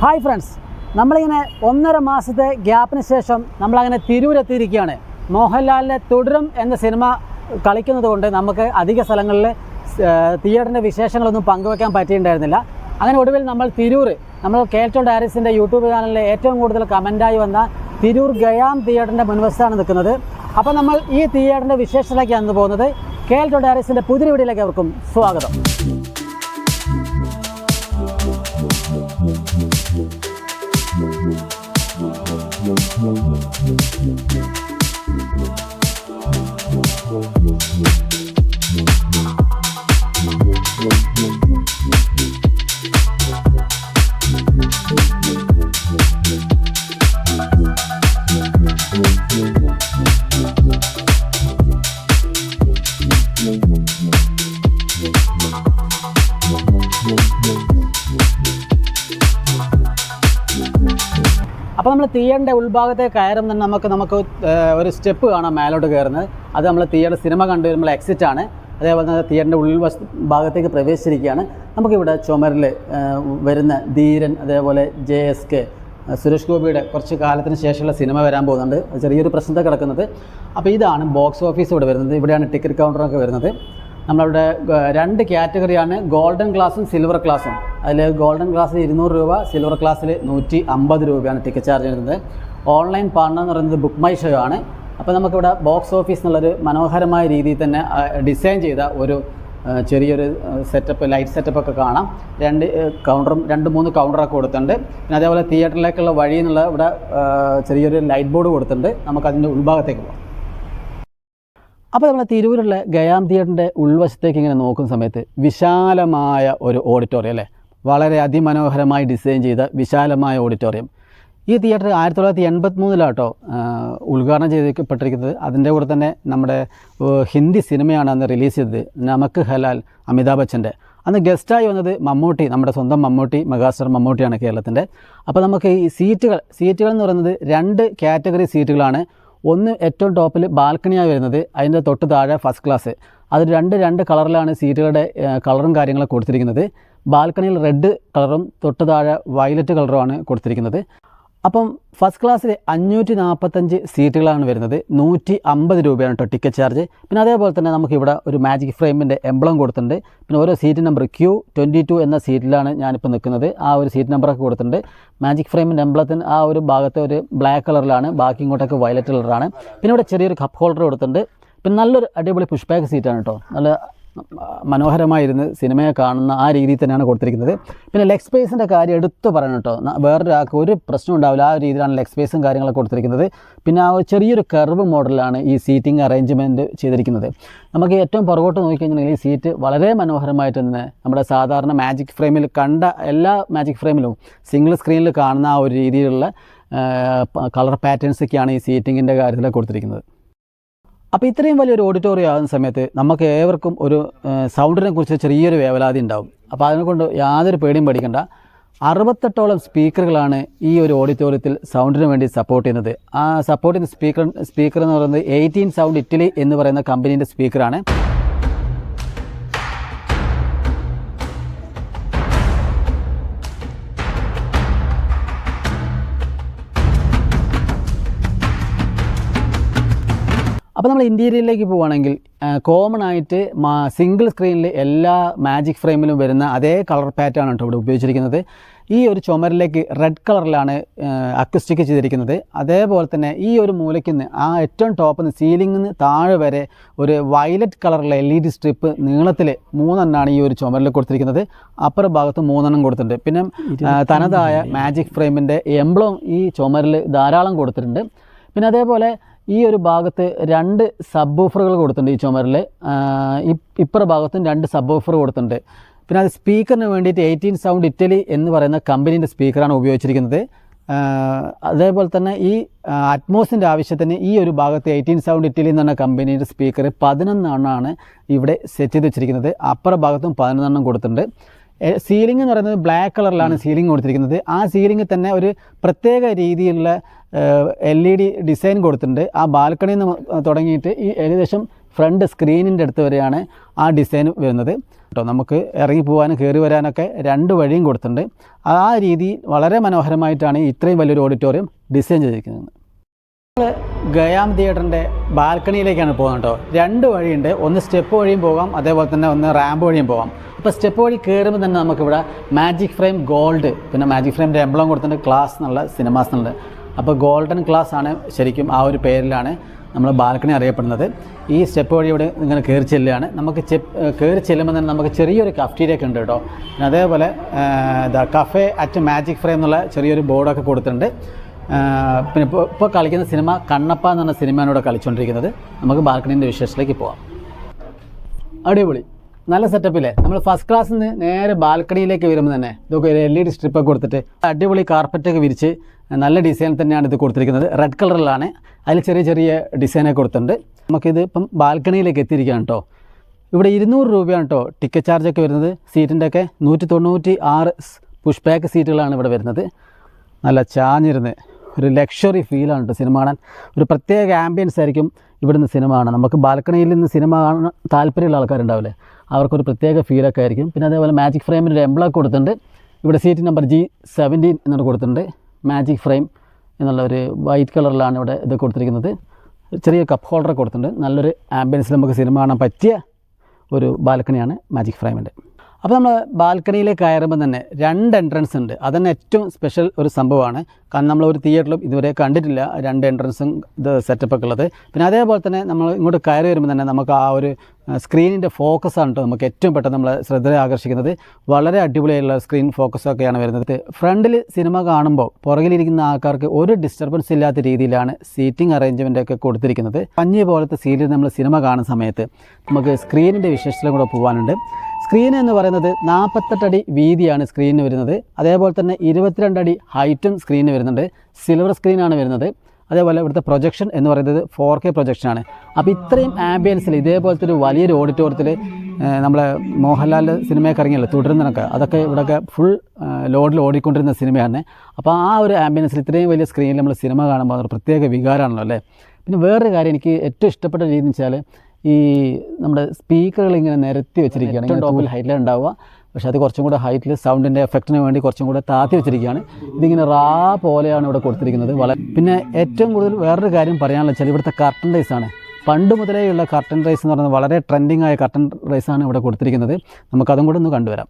Hi friends നമ്മളിങ്ങനെ ഒന്നര മാസത്തെ ഗ്യാപ്പിന് ശേഷം നമ്മളങ്ങനെ തിരൂരെത്തിയിരിക്കുകയാണ്. മോഹൻലാലിന്റെ തുടരും എന്ന സിനിമ കളിക്കുന്നത് കൊണ്ട് നമുക്ക് അധിക സ്ഥലങ്ങളിൽ തിയേറ്ററിന്റെ വിശേഷങ്ങളൊന്നും പങ്കുവെക്കാൻ പറ്റിയിട്ടുണ്ടായിരുന്നില്ല. അങ്ങനെ ഒടുവിൽ നമ്മൾ തിരൂർ നമ്മൾ കേട്ടോ ഡയറീസിന്റെ യൂട്യൂബ് ചാനലിൽ ഏറ്റവും കൂടുതൽ കമന്റായി വന്ന തിരൂർ ഗയാം തിയേറ്ററിന്റെ മുൻവശത്താണ് നിൽക്കുന്നത്. അപ്പോൾ നമ്മൾ ഈ തിയേറ്ററിന്റെ വിശേഷത്തിലേക്കാണ് പോകുന്നത് കേട്ടോ ഡയറീസിന്റെ പുതിയ വീഡിയോയിലേക്ക് അവർക്കും സ്വാഗതം. തീയറിന്റെ ഉൾഭാഗത്തെ കയറും തന്നെ നമുക്ക് നമുക്ക് ഒരു സ്റ്റെപ്പ് കാണാം മേലോട്ട് കയറുന്നത്. അത് നമ്മൾ തീയറുടെ സിനിമ കണ്ടു വരുമ്പോൾ എക്സിറ്റ് ആണ്. അതേപോലെ തന്നെ തീയറിന്റെ ഉൾവശ ഭാഗത്തേക്ക് പ്രവേശിച്ചിരിക്കുകയാണ്. നമുക്കിവിടെ ചുമരിൽ വരുന്ന ധീരൻ അതേപോലെ ജെ എസ് കെ സുരേഷ് ഗോപിയുടെ കുറച്ച് കാലത്തിന് ശേഷമുള്ള സിനിമ വരാൻ പോകുന്നുണ്ട്. ചെറിയൊരു പ്രശ്നത്തെ കിടക്കുന്നത്. അപ്പോൾ ഇതാണ് ബോക്സ് ഓഫീസ് ഇവിടെ വരുന്നത്. ഇവിടെയാണ് ടിക്കറ്റ് കൗണ്ടറൊക്കെ വരുന്നത്. നമ്മളവിടെ രണ്ട് കാറ്റഗറിയാണ് ഗോൾഡൻ ക്ലാസ്സും സിൽവർ ക്ലാസ്സും അതിൽ ഗോൾഡൻ ക്ലാസ്സിൽ ഇരുന്നൂറ് രൂപ സിൽവർ ക്ലാസ്സിൽ നൂറ്റി അമ്പത് രൂപയാണ് ടിക്കറ്റ് ചാർജ് വരുന്നത് ഓൺലൈൻ പാർട്ണർ എന്ന് പറയുന്നത് ബുക്ക് മൈ ഷോ ആണ്. അപ്പോൾ നമുക്കിവിടെ ബോക്സ് ഓഫീസ് എന്നുള്ളൊരു മനോഹരമായ രീതിയിൽ തന്നെ ഡിസൈൻ ചെയ്ത ഒരു ചെറിയൊരു സെറ്റപ്പ് ലൈറ്റ് സെറ്റപ്പ് ഒക്കെ കാണാം. രണ്ട് കൗണ്ടറും രണ്ട് മൂന്ന് കൗണ്ടറൊക്കെ കൊടുത്തിട്ടുണ്ട്. പിന്നെ അതേപോലെ തിയേറ്ററിലേക്കുള്ള വഴി എന്നുള്ള ഇവിടെ ചെറിയൊരു ലൈറ്റ് ബോർഡ് കൊടുത്തിട്ടുണ്ട്. നമുക്കതിന്റെ ഉൾഭാഗത്തേക്ക് പോകാം. അപ്പോൾ നമ്മൾ തിരൂരുള്ള ഗയാം തിയേറ്ററിന്റെ ഉൾവശത്തേക്ക് ഇങ്ങനെ നോക്കുന്ന സമയത്ത് വിശാലമായ ഒരു ഓഡിറ്റോറിയം അല്ലേ? വളരെ അതിമനോഹരമായി ഡിസൈൻ ചെയ്ത വിശാലമായ ഓഡിറ്റോറിയം ഈ തിയേറ്റർ ആയിരത്തി തൊള്ളായിരത്തി എൺപത്തി മൂന്നിലാട്ടോ ഉദ്ഘാടനം ചെയ്തിരിക്കപ്പെട്ടിരിക്കുന്നത് അതിന്റെ കൂടെ തന്നെ നമ്മുടെ ഹിന്ദി സിനിമയാണ് അന്ന് റിലീസ് ചെയ്തത് നമുക്ക് ഹലാൽ അമിതാഭ് ബച്ചന്റെ അന്ന് ഗസ്റ്റായി വന്നത് മമ്മൂട്ടി നമ്മുടെ സ്വന്തം മമ്മൂട്ടി മെഗാസ്റ്റാർ മമ്മൂട്ടിയാണ് കേരളത്തിന്റെ അപ്പോൾ നമുക്ക് ഈ സീറ്റുകൾ സീറ്റുകൾ എന്ന് പറയുന്നത് രണ്ട് കാറ്റഗറി സീറ്റുകളാണ് ഒന്ന് ഏറ്റവും ടോപ്പിൽ ബാൽക്കണിയായി വരുന്നത് അതിന്റെ തൊട്ട് താഴെ ഫസ്റ്റ് ക്ലാസ്. അത് രണ്ട് രണ്ട് കളറിലാണ് സീറ്റുകളുടെ കളറും കാര്യങ്ങളും കൊടുത്തിരിക്കുന്നത്. ബാൽക്കണിയിൽ റെഡ് കളറും തൊട്ട് താഴെ വയലറ്റ് കളറുമാണ് കൊടുത്തിരിക്കുന്നത്. അപ്പം ഫസ്റ്റ് ക്ലാസ്സിൽ അഞ്ഞൂറ്റി നാൽപ്പത്തഞ്ച് സീറ്റുകളാണ് വരുന്നത്. നൂറ്റി അമ്പത് രൂപയാണ് കേട്ടോ ടിക്കറ്റ് ചാർജ് പിന്നെ അതേപോലെ തന്നെ നമുക്കിവിടെ ഒരു മാജിക് ഫ്രെയിമിന്റെ എംബ്ലം കൊടുത്തിട്ടുണ്ട്. പിന്നെ ഓരോ seat number Q twenty two എന്ന സീറ്റിലാണ് ഞാനിപ്പോൾ നിൽക്കുന്നത്. ആ ഒരു സീറ്റ് നമ്പറൊക്കെ കൊടുത്തിട്ടുണ്ട്. മാജിക് ഫ്രെയിമിന്റെ എംബ്ലത്തിന് ആ ഒരു ഭാഗത്തെ ഒരു ബ്ലാക്ക് കളറിലാണ് ബാക്കി ഇങ്ങോട്ടൊക്കെ വയലറ്റ് കളറാണ് പിന്നെ ഇവിടെ ചെറിയൊരു കപ്പ് ഹോൾഡർ കൊടുത്തിട്ടുണ്ട്. പിന്നെ നല്ലൊരു അടിപൊളി പുഷ് ബാക്ക് സീറ്റാണ് കേട്ടോ നല്ല മനോഹരമായിരുന്ന് സിനിമയെ കാണുന്ന ആ രീതിയിൽ തന്നെയാണ് കൊടുത്തിരിക്കുന്നത്. പിന്നെ ലെഗ് സ്പേസിന്റെ കാര്യം എടുത്തു പറയണം കേട്ടോ വേറൊരാൾക്ക് ഒരു പ്രശ്നം ഉണ്ടാവില്ല. ആ രീതിയിലാണ് ലെഗ് സ്പേസും കാര്യങ്ങളൊക്കെ കൊടുത്തിരിക്കുന്നത്. പിന്നെ ആ ചെറിയൊരു കർവ് മോഡലാണ് ഈ സീറ്റിംഗ് അറേഞ്ച്മെന്റ് ചെയ്തിരിക്കുന്നത്. നമുക്ക് ഏറ്റവും പുറകോട്ട് നോക്കിക്കഴിഞ്ഞാൽ ഈ സീറ്റ് വളരെ മനോഹരമായിട്ട് തന്നെ നമ്മുടെ സാധാരണ മാജിക് ഫ്രെയിമിൽ കണ്ട എല്ലാ മാജിക് ഫ്രെയിമിലും സിംഗിൾ സ്ക്രീനിൽ കാണുന്ന ആ ഒരു രീതിയിലുള്ള കളർ പാറ്റേൺസൊക്കെയാണ് ഈ സീറ്റിങ്ങിന്റെ കാര്യത്തിൽ കൊടുത്തിരിക്കുന്നത്. അപ്പോൾ ഇത്രയും വലിയൊരു ഓഡിറ്റോറിയം ആകുന്ന സമയത്ത് നമുക്ക് ഏവർക്കും ഒരു സൗണ്ടിനെ കുറിച്ച് ചെറിയൊരു വേവലാതി ഉണ്ടാവും. അപ്പോൾ അതിനെക്കൊണ്ട് യാതൊരു പേടിയും പേടിക്കണ്ട. അറുപത്തെട്ടോളം സ്പീക്കറുകളാണ് ഈ ഒരു ഓഡിറ്റോറിയത്തിൽ സൗണ്ടിന് വേണ്ടി സപ്പോർട്ട് ചെയ്യുന്നത്. ആ സപ്പോർട്ട് ചെയ്യുന്ന സ്പീക്കർ സ്പീക്കർ എന്ന് പറയുന്നത് എയ്റ്റീൻ സൗണ്ട് ഇറ്റലി എന്ന് പറയുന്ന കമ്പനീന്റെ സ്പീക്കറാണ് അപ്പോൾ നമ്മൾ ഇന്റീരിയറിലേക്ക് പോവുകയാണെങ്കിൽ കോമൺ ആയിട്ട് സിംഗിൾ സ്ക്രീനിൽ എല്ലാ മാജിക് ഫ്രെയിമിലും വരുന്ന അതേ കളർ പാറ്റേൺ ആണ് ഇവിടെ ഉപയോഗിച്ചിരിക്കുന്നത്. ഈ ഒരു ചുമരിലേക്ക് റെഡ് കളറിലാണ് അക്വസ്റ്റിക് ചെയ്തിരിക്കുന്നത്. അതേപോലെ തന്നെ ഈ ഒരു മൂലയ്ക്ക് നിന്ന് ആ ഏറ്റവും ടോപ്പിൽ നിന്ന് സീലിംഗിൽ നിന്ന് താഴെ വരെ ഒരു വയലറ്റ് കളറിലെ എൽ ഇ ഡി സ്ട്രിപ്പ് നീളത്തിൽ മൂന്നെണ്ണമാണ് ഈ ഒരു ചുമരിൽ കൊടുത്തിരിക്കുന്നത്. അപ്പുറ ഭാഗത്ത് മൂന്നെണ്ണം കൊടുത്തിട്ടുണ്ട്. പിന്നെ തനതായ മാജിക് ഫ്രെയിമിന്റെ എംബ്ലം ഈ ചുമരിൽ ധാരാളം കൊടുത്തിട്ടുണ്ട്. പിന്നെ അതേപോലെ ഈ ഒരു ഭാഗത്ത് രണ്ട് സബ് ഓഫറുകൾ കൊടുത്തിട്ടുണ്ട് ഈ ചുമരിൽ ഇപ്പുറ ഭാഗത്തും രണ്ട് സബ് ഓഫർ കൊടുത്തിട്ടുണ്ട്. പിന്നെ അത് സ്പീക്കറിന് വേണ്ടിയിട്ട് എയ്റ്റീൻ സൗണ്ട് ഇറ്റലി എന്ന് പറയുന്ന കമ്പനീന്റെ സ്പീക്കറാണ് ഉപയോഗിച്ചിരിക്കുന്നത്. അതേപോലെ തന്നെ ഈ അറ്റ്മോസിന്റെ ആവശ്യത്തിന് ഈ ഒരു ഭാഗത്ത് എയ്റ്റീൻ സൗണ്ട് ഇറ്റലി എന്ന് പറഞ്ഞ കമ്പനീന്റെ സ്പീക്കർ പതിനൊന്നെണ്ണമാണ് ഇവിടെ സെറ്റ് ചെയ്ത് വെച്ചിരിക്കുന്നത്. അപ്പുറ ഭാഗത്തും പതിനൊന്നെണ്ണം കൊടുത്തിട്ടുണ്ട്. സീലിംഗ് എന്ന് പറയുന്നത് ബ്ലാക്ക് കളറിലാണ് സീലിംഗ് കൊടുത്തിരിക്കുന്നത്. ആ സീലിംഗ് തന്നെ ഒരു പ്രത്യേക രീതിയിലുള്ള എൽ ഇ ഡി ഡിസൈൻ കൊടുത്തിട്ടുണ്ട്. ആ ബാൽക്കണിയിൽ നിന്ന് തുടങ്ങിയിട്ട് ഈ ഏകദേശം ഫ്രണ്ട് സ്ക്രീനിന്റെ അടുത്ത് വരെയാണ് ആ ഡിസൈൻ വരുന്നത്. കേട്ടോ നമുക്ക് ഇറങ്ങി പോകാനും കയറി വരാനൊക്കെ രണ്ട് വഴിയും കൊടുത്തിട്ടുണ്ട്. ആ രീതി വളരെ മനോഹരമായിട്ടാണ് ഇത്രയും വലിയൊരു ഓഡിറ്റോറിയം ഡിസൈൻ ചെയ്തിരിക്കുന്നത്. ഗയാം തിയേറ്ററിന്റെ ബാൽക്കണിയിലേക്കാണ് പോകുന്നത് കേട്ടോ. രണ്ട് വഴിയുണ്ട്. ഒന്ന് സ്റ്റെപ്പ് വഴിയും പോകാം അതേപോലെ തന്നെ ഒന്ന് റാമ്പ് വഴിയും പോകാം. അപ്പോൾ സ്റ്റെപ്പ് വഴി കയറുമ്പോൾ തന്നെ നമുക്കിവിടെ മാജിക് ഫ്രെയിം ഗോൾഡ് പിന്നെ മാജിക് ഫ്രെയിമിന്റെ എംബ്ലം കൊടുത്തിട്ടുണ്ട് ക്ലാസ് എന്നുള്ള സിനിമാസ് എന്നുള്ളത് അപ്പോൾ ഗോൾഡൻ ക്ലാസ് ആണ് ശരിക്കും ആ ഒരു പേരിലാണ് നമ്മൾ ബാൽക്കണി അറിയപ്പെടുന്നത്. ഈ സ്റ്റെപ്പ് വഴി ഇവിടെ ഇങ്ങനെ കയറി ചെല്ലുകയാണ്. നമുക്ക് കയറി ചെല്ലുമ്പോൾ തന്നെ നമുക്ക് ചെറിയൊരു കഫ്റ്റീരിയ ഒക്കെ ഉണ്ട് കേട്ടോ. അതേപോലെ the cafe at magic frame എന്നുള്ള ചെറിയൊരു ബോർഡൊക്കെ കൊടുത്തിട്ടുണ്ട്. പിന്നെ ഇപ്പോൾ ഇപ്പോൾ കളിക്കുന്ന സിനിമ കണ്ണപ്പ എന്ന് പറഞ്ഞ സിനിമയാണ് കളിച്ചുകൊണ്ടിരിക്കുന്നത് നമുക്ക് ബാൽക്കണീന്റെ വിശേഷത്തിലേക്ക് പോവാം. അടിപൊളി. നല്ല സെറ്റപ്പില്ലേ നമ്മൾ ഫസ്റ്റ് ക്ലാസ്സിൽ നിന്ന് നേരെ ബാൽക്കണിയിലേക്ക് വരുമ്പോൾ തന്നെ ഇതൊക്കെ ഒരു എൽ ഇ ഡി സ്ട്രിപ്പൊക്കെ കൊടുത്തിട്ട് അടിപൊളി കാർപ്പറ്റൊക്കെ വിരിച്ച് നല്ല ഡിസൈൻ തന്നെയാണ് ഇത് കൊടുത്തിരിക്കുന്നത്. റെഡ് കളറിലാണ് അതിൽ ചെറിയ ചെറിയ ഡിസൈനൊക്കെ കൊടുത്തിട്ടുണ്ട്. നമുക്കിത് ഇപ്പം ബാൽക്കണിയിലേക്ക് എത്തിയിരിക്കുകയാണ് കേട്ടോ ഇവിടെ ഇരുന്നൂറ് രൂപയാണ് കേട്ടോ ടിക്കറ്റ് ചാർജൊക്കെ വരുന്നത്. സീറ്റിന്റെ ഒക്കെ നൂറ്റി തൊണ്ണൂറ്റി ആറ് പുഷ് ബാക്ക് സീറ്റുകളാണ് ഇവിടെ വരുന്നത്. നല്ല ചാഞ്ഞിരുന്ന് ഒരു ലക്ഷറി ഫീലാണ് കേട്ടോ സിനിമ കാണാൻ. ഒരു പ്രത്യേക ആംബിയൻസ് ആയിരിക്കും ഇവിടുന്ന് സിനിമ കാണാൻ. നമുക്ക് ബാൽക്കണിയിൽ നിന്ന് സിനിമ കാണാൻ താല്പര്യമുള്ള ആൾക്കാരുണ്ടാവില്ലേ? അവർക്കൊരു പ്രത്യേക ഫീലൊക്കെ ആയിരിക്കും. പിന്നെ അതേപോലെ മാജിക് ഫ്രെയിമിന് ഒരു എംബ്ലോക്ക് കൊടുത്തിട്ടുണ്ട്. ഇവിടെ സീറ്റ് നമ്പർ ജി സെവന്റീൻ എന്നിട്ട് കൊടുത്തിട്ടുണ്ട്. മാജിക് ഫ്രെയിം എന്നുള്ള ഒരു വൈറ്റ് കളറിലാണ് ഇവിടെ ഇത് കൊടുത്തിരിക്കുന്നത്. ചെറിയ കപ്പ് ഹോൾഡർ കൊടുത്തിട്ടുണ്ട്. നല്ലൊരു ആംബിയൻസിൽ നമുക്ക് സിനിമ കാണാൻ പറ്റിയ ഒരു ബാൽക്കണിയാണ് മാജിക് ഫ്രെയിമിന്റെ അപ്പോൾ നമ്മൾ ബാൽക്കണിയിലേക്ക് കയറുമ്പോൾ തന്നെ രണ്ട് എൻട്രൻസ് ഉണ്ട്. അതന്നെ ഏറ്റവും സ്പെഷ്യൽ ഒരു സംഭവമാണ്. കാരണം നമ്മൾ ഒരു തിയേറ്ററിലും ഇതുവരെ കണ്ടിട്ടില്ല. രണ്ട് എൻട്രൻസും ഇത് സെറ്റപ്പൊക്കെ ഉള്ളത്. പിന്നെ അതേപോലെ തന്നെ നമ്മൾ ഇങ്ങോട്ട് കയറി വരുമ്പോൾ തന്നെ നമുക്ക് ആ ഒരു സ്ക്രീനിന്റെ ആണ് കേട്ടോ നമുക്ക് ഏറ്റവും പെട്ടെന്ന് നമ്മളെ ശ്രദ്ധ ആകർഷിക്കുന്നത്. വളരെ അടിപൊളിയായുള്ള സ്ക്രീൻ ഫോക്കസൊക്കെയാണ് വരുന്നത്. ഫ്രണ്ടിൽ സിനിമ കാണുമ്പോൾ പുറകിലിരിക്കുന്ന ആൾക്കാർക്ക് ഒരു ഡിസ്റ്റർബൻസ് ഇല്ലാത്ത രീതിയിലാണ് സീറ്റിംഗ് അറേഞ്ച്മെന്റ് ഒക്കെ കൊടുത്തിരിക്കുന്നത്. പഞ്ഞി പോലത്തെ സീരിയൽ നമ്മൾ സിനിമ കാണുന്ന സമയത്ത് നമുക്ക് സ്ക്രീനിന്റെ വിശേഷത്തിലും കൂടെ പോകാനുണ്ട് സ്ക്രീൻ എന്ന് പറയുന്നത് നാൽപ്പത്തെട്ടടി വീതിയാണ് സ്ക്രീനിന് വരുന്നത്. അതേപോലെ തന്നെ ഇരുപത്തിരണ്ട് അടി ഹൈറ്റും സ്ക്രീനിന് വരുന്നുണ്ട്. സിൽവർ സ്ക്രീനാണ് വരുന്നത്. അതേപോലെ ഇവിടുത്തെ പ്രൊജക്ഷൻ എന്ന് പറയുന്നത് ഫോർ കെ പ്രൊജക്ഷനാണ് അപ്പോൾ ഇത്രയും ആംബിയൻസിൽ ഇതേപോലത്തെ ഒരു വലിയൊരു ഓഡിറ്റോറിയത്തിൽ നമ്മളെ മോഹൻലാൽ സിനിമയൊക്കെ ഇറങ്ങിയല്ലോ തുടരുന്നതൊക്കെ അതൊക്കെ ഇവിടെയൊക്കെ ഫുൾ ലോഡിൽ ഓടിക്കൊണ്ടിരുന്ന സിനിമയാണ് അപ്പോൾ ആ ഒരു ആംബിയൻസിൽ ഇത്രയും വലിയ സ്ക്രീനിൽ നമ്മൾ സിനിമ കാണുമ്പോൾ അതൊരു പ്രത്യേക വികാരമാണല്ലോ അല്ലേ? പിന്നെ വേറൊരു കാര്യം എനിക്ക് ഏറ്റവും ഇഷ്ടപ്പെട്ട രീതി എന്ന് വെച്ചാൽ ഈ നമ്മുടെ സ്പീക്കറുകൾ ഇങ്ങനെ നിരത്തി വെച്ചിരിക്കുകയാണ്. ഏറ്റവും ടോപ്പിൽ ഹൈറ്റിൽ ഉണ്ടാവുക. പക്ഷേ അത് കുറച്ചും കൂടെ ഹൈറ്റിൽ സൗണ്ടിന്റെ എഫക്റ്റിന് വേണ്ടി കുറച്ചും കൂടെ താത്തി വെച്ചിരിക്കുകയാണ്. ഇതിങ്ങനെ റാ പോലെയാണ് ഇവിടെ കൊടുത്തിരിക്കുന്നത്. വളരെ പിന്നെ ഏറ്റവും കൂടുതൽ വേറൊരു കാര്യം പറയാനുള്ള വെച്ചാൽ ഇവിടുത്തെ കർട്ടൻ റൈസ് ആണ്. പണ്ട് മുതലേയുള്ള കർട്ടൻ റൈസ് എന്ന് പറയുന്നത് വളരെ ട്രെൻഡിങ് ആയ കർട്ടൻ റൈസാണ് ഇവിടെ കൊടുത്തിരിക്കുന്നത്. നമുക്കതും കൂടെ ഒന്ന് കണ്ടുവരാം.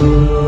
Cyber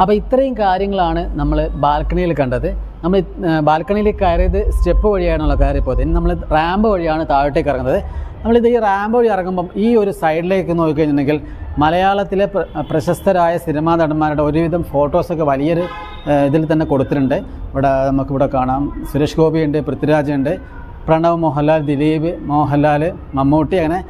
അപ്പോൾ ഇത്രയും കാര്യങ്ങളാണ് നമ്മൾ ബാൽക്കണിയിൽ കണ്ടത്. നമ്മൾ ബാൽക്കണിയിൽ കയറിയത് സ്റ്റെപ്പ് വഴിയാണല്ലോ കയറിപ്പോയത്. ഇനി നമ്മൾ റാമ്പ് വഴിയാണ് താഴോട്ടേക്ക് ഇറങ്ങുന്നത്. നമ്മളിത് ഈ റാമ്പ് വഴി ഇറങ്ങുമ്പം ഈ ഒരു സൈഡിലേക്ക് നോക്കിക്കഴിഞ്ഞിട്ടുണ്ടെങ്കിൽ മലയാളത്തിലെ പ്ര- പ്രശസ്തരായ സിനിമാ നടന്മാരുടെ ഒരുവിധം ഫോട്ടോസൊക്കെ വലിയൊരു ഇതിൽ തന്നെ കൊടുത്തിട്ടുണ്ട്. ഇവിടെ നമുക്കിവിടെ കാണാം. സുരേഷ് ഗോപിയുണ്ട് പൃഥ്വിരാജ് ഉണ്ട് പ്രണവ് മോഹൻലാൽ ദിലീപ് മോഹൻലാൽ മമ്മൂട്ടി അങ്ങനെ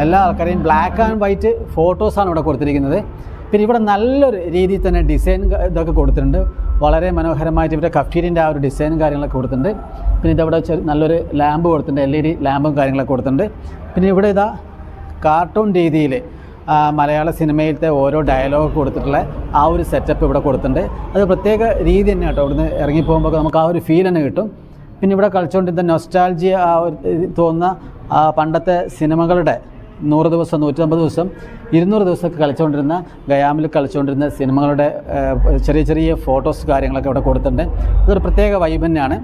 എല്ലാ ആൾക്കാരെയും ബ്ലാക്ക് ആൻഡ് വൈറ്റ് ഫോട്ടോസാണ് ഇവിടെ കൊടുത്തിരിക്കുന്നത്. പിന്നെ ഇവിടെ നല്ലൊരു രീതിയിൽ തന്നെ ഡിസൈൻ ഇതൊക്കെ കൊടുത്തിട്ടുണ്ട്. വളരെ മനോഹരമായിട്ട് ഇവരുടെ കഫീരിന്റെ ആ ഒരു ഡിസൈനും കാര്യങ്ങളൊക്കെ കൊടുത്തിട്ടുണ്ട്. പിന്നെ ഇതവിടെ നല്ലൊരു ലാമ്പ് കൊടുത്തിട്ടുണ്ട്. എൽ ഇ ഡി ലാമ്പും കാര്യങ്ങളൊക്കെ കൊടുത്തിട്ടുണ്ട്. പിന്നെ ഇവിടെ ഇതാ കാർട്ടൂൺ രീതിയിൽ മലയാള സിനിമയിലത്തെ ഓരോ ഡയലോഗ് കൊടുത്തിട്ടുള്ള ആ ഒരു സെറ്റപ്പ് ഇവിടെ കൊടുത്തിട്ടുണ്ട്. അത് പ്രത്യേക രീതി തന്നെ കേട്ടോ. ഇവിടുന്ന് ഇറങ്ങിപ്പോകുമ്പോൾ നമുക്ക് ആ ഒരു ഫീൽ തന്നെ കിട്ടും. പിന്നെ ഇവിടെ കളിച്ചുകൊണ്ടിരുന്ന നൊസ്റ്റാൾജി ആ ഒരു തോന്നുന്ന പണ്ടത്തെ സിനിമകളുടെ നൂറ് ദിവസം നൂറ്റമ്പത് ദിവസം ഇരുന്നൂറ് ദിവസമൊക്കെ കളിച്ചുകൊണ്ടിരുന്ന ഗയാമിൽ കളിച്ചുകൊണ്ടിരുന്ന സിനിമകളുടെ ചെറിയ ചെറിയ ഫോട്ടോസ് കാര്യങ്ങളൊക്കെ ഇവിടെ കൊടുത്തിട്ടുണ്ട്. അതൊരു പ്രത്യേക വൈബ് തന്നെയാണ്.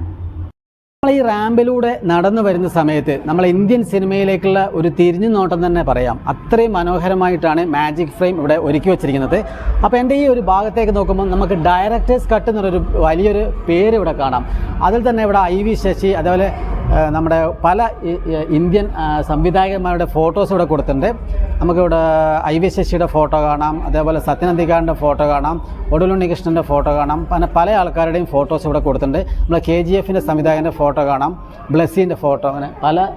നമ്മൾ ഈ റാമ്പിലൂടെ നടന്നു വരുന്ന സമയത്ത് നമ്മൾ ഇന്ത്യൻ സിനിമയിലേക്കുള്ള ഒരു തിരിഞ്ഞു നോട്ടം തന്നെ പറയാം. അത്രയും മനോഹരമായിട്ടാണ് മാജിക് ഫ്രെയിം ഇവിടെ ഒരുക്കി വെച്ചിരിക്കുന്നത്. അപ്പോൾ എന്റെ ഈ ഒരു ഭാഗത്തേക്ക് നോക്കുമ്പോൾ നമുക്ക് ഡയറക്ടേഴ്സ് കട്ട് എന്നൊരു വലിയൊരു പേര് ഇവിടെ കാണാം. അതിൽ തന്നെ ഇവിടെ ഐ വി ശശി അതേപോലെ നമ്മുടെ പല ഇന്ത്യൻ സംവിധായകന്മാരുടെ ഫോട്ടോസ് ഇവിടെ കൊടുത്തിട്ടുണ്ട്. നമുക്കിവിടെ ഐ വി ശശിയുടെ ഫോട്ടോ കാണാം അതേപോലെ സത്യനന്ദിക്കാരന്റെ ഫോട്ടോ കാണാം ഒടുലുണ്ണികൃഷ്ണന്റെ ഫോട്ടോ കാണാം പിന്നെ പല ആൾക്കാരുടെയും ഫോട്ടോസ് ഇവിടെ കൊടുത്തിട്ടുണ്ട്. നമ്മൾ കെ ജി എഫിന്റെ സംവിധായകന്റെ ഫോട്ടോ കാണാം ബ്ലസ്സിന്റെ ഫോട്ടോ അങ്ങനെ പല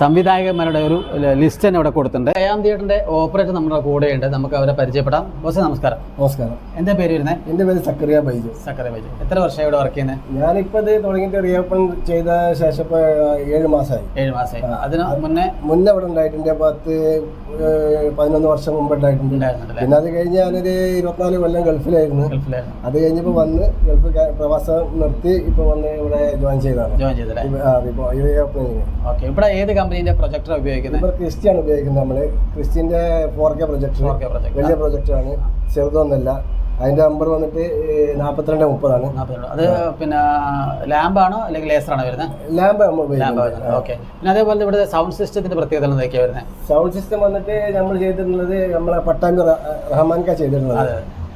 സംവിധായകന്മാരുടെ ഒരു ലിസ്റ്റ് തന്നെ ഇവിടെ കൊടുത്തിട്ടുണ്ട്. കയാം തിയേറ്ററിന്റെ ഓപ്പറേറ്റർ നമ്മുടെ കൂടെയുണ്ട്. നമുക്ക് അവരെ പരിചയപ്പെടാം. ബോസ് നമസ്കാരം. നമസ്കാരം. എന്താ പേര് വരുന്നത് എന്റെ പേര് സക്കറിയ ബൈജു. സക്കറിയ ബൈജു. എത്ര വർഷം ഇവിടെ വർക്ക് ചെയ്യുന്നത് ഞാനിപ്പോൾ ഇത് തുടങ്ങിയിട്ട് റീഓപ്പൺ ചെയ്ത ശേഷം ഇപ്പോൾ ഏഴ് മാസമായി ഏഴ് മാസമായി അതിന് മുന്നേ? മുന്നേ ഇവിടെ ഉണ്ടായിട്ടുണ്ട്. പത്ത് പതിനൊന്ന് വർഷം മുമ്പ് ഉണ്ടായിട്ടുണ്ട്. പിന്നെ അത് കഴിഞ്ഞ് ഞാനൊരു ഇരുപത്തിനാല് കൊല്ലം ഗൾഫിലായിരുന്നു. ഗൾഫിലായിരുന്നു. അത് കഴിഞ്ഞപ്പോൾ വന്ന് ഗൾഫ് പ്രവാസം നിർത്തി ഇപ്പോൾ വന്ന് ഇവിടെ ജോയിൻ ചെയ്തതാണ്. ജോയിൻ ചെയ്തല്ലേ? ഓക്കെ ഇവിടെ ഏത് കമ്പനിന്റെ പ്രൊജക്ടർ ഉപയോഗിക്കുന്നത്? ഇപ്പോൾ ക്രിസ്റ്റിയാണ് ഉപയോഗിക്കുന്നത് നമ്മൾ ക്രിസ്റ്റിന്റെ four K projector 4K projector. വലിയ പ്രൊജക്ടറാണ്. ചെറുതൊന്നല്ല. അതിന്റെ നമ്പർ വന്നിട്ട് നാൽപ്പത്തിരണ്ട് മുപ്പതാണ്. അത് പിന്നെ ലാമ്പാണോ അല്ലെങ്കിൽ ലേസറാണോ വരുന്നത്? Lamp okay. പിന്നെ അതേപോലെ ഇവിടെ സൗണ്ട് സിസ്റ്റത്തിന്റെ പ്രത്യേകത വരുന്നത് സൗണ്ട് സിസ്റ്റം വന്നിട്ട് നമ്മൾ ചെയ്തിട്ടുള്ളത് നമ്മളെ പട്ടാമ്പി റഹ്മാൻ ചെയ്തിട്ടുള്ളത്.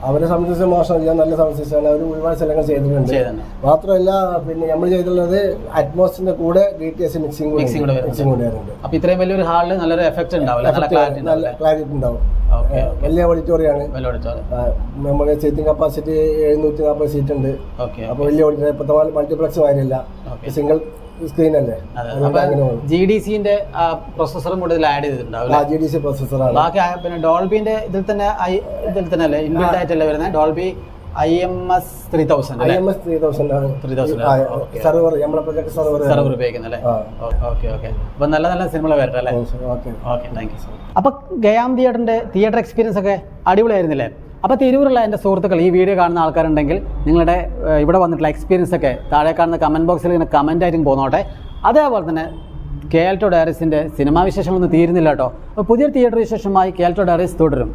അവരെ സംബന്ധിച്ച് മോശം ഞാൻ നല്ല സംബന്ധിച്ചാണ് അവർ ഒരുപാട് സ്ഥലങ്ങൾ ചെയ്തിട്ടുണ്ട്. മാത്രമല്ല പിന്നെ നമ്മൾ ചെയ്തിട്ടുള്ളത് അറ്റ്മോസിന്റെ കൂടെ ഡി ടി എസ് മിക്സിംഗ് വരുന്നുണ്ട്. മിക്സിംഗ് കൂടെ അപ്പൊ ഇത്രയും വലിയൊരു ഹാളിൽ നല്ലൊരു എഫക്റ്റ് ഉണ്ടാവില്ല നല്ല ക്ലാരിറ്റി ഉണ്ടാവും. വലിയ ഓഡിറ്റോറിയാണ് നമ്മുടെ സീറ്റിംഗ് കപ്പാസിറ്റി എഴുന്നൂറ്റി നാൽപ്പത് സീറ്റ് ഉണ്ട്. അപ്പൊ വലിയ ഓഡിറ്റോറിയം ഇപ്പോഴത്തെ മൾട്ടിപ്ലക്സ് മാതിരിയല്ല സിംഗിൾ സ്ക്രീൻ അല്ലേ അപ്പൊ ജി ഡി സിന്റെ പ്രൊസസ്സറും കൂടുതൽ ആഡ് ചെയ്തിട്ടുണ്ടാവും ജി ഡി സി പ്രൊസസ്സറാണ് ബാക്കി പിന്നെ ഡോൾബിന്റെ ഇതിൽ തന്നെ ഇതിൽ തന്നെ അല്ലേ? ഇൻബിൽഡ് ആയിട്ടല്ലേ വരുന്നത്? Dolby I M S three thousand I M S three thousand ആണ്. 3000 ഓക്കെ. സെർവർ നമ്മളെ പ്രൊജക്ട് സെർവർ സെർവർ ഉപയോഗിക്കുന്നല്ലേ ഓക്കെ ഓക്കെ അപ്പൊ നല്ല നല്ല സിനിമകൾ വരട്ടെ അല്ലേ? ഓക്കെ. ഓക്കെ താങ്ക് യു അപ്പോൾ ഗയാം തിയേറ്ററിന്റെ തിയേറ്റർ എക്സ്പീരിയൻസ് ഒക്കെ അടിപൊളിയായിരുന്നില്ലേ? അപ്പോൾ തിരൂരുള്ള എന്റെ സുഹൃത്തുക്കൾ ഈ വീഡിയോ കാണുന്ന ആൾക്കാരുണ്ടെങ്കിൽ നിങ്ങളുടെ ഇവിടെ വന്നിട്ടുള്ള എക്സ്പീരിയൻസ് ഒക്കെ താഴെ കാണുന്ന കമന്റ് ബോക്സിൽ ഇങ്ങനെ കമന്റ് ആയിട്ടും പോന്നോട്ടെ. അതേപോലെ തന്നെ കെ എൽ ടോ ഡയറീസിന്റെ സിനിമാ വിശേഷങ്ങളൊന്നും തീരുന്നില്ല കേട്ടോ. അപ്പോൾ പുതിയ തിയേറ്റർ വിശേഷമായി കെ എൽ ടോ ഡയറീസ് തുടരും.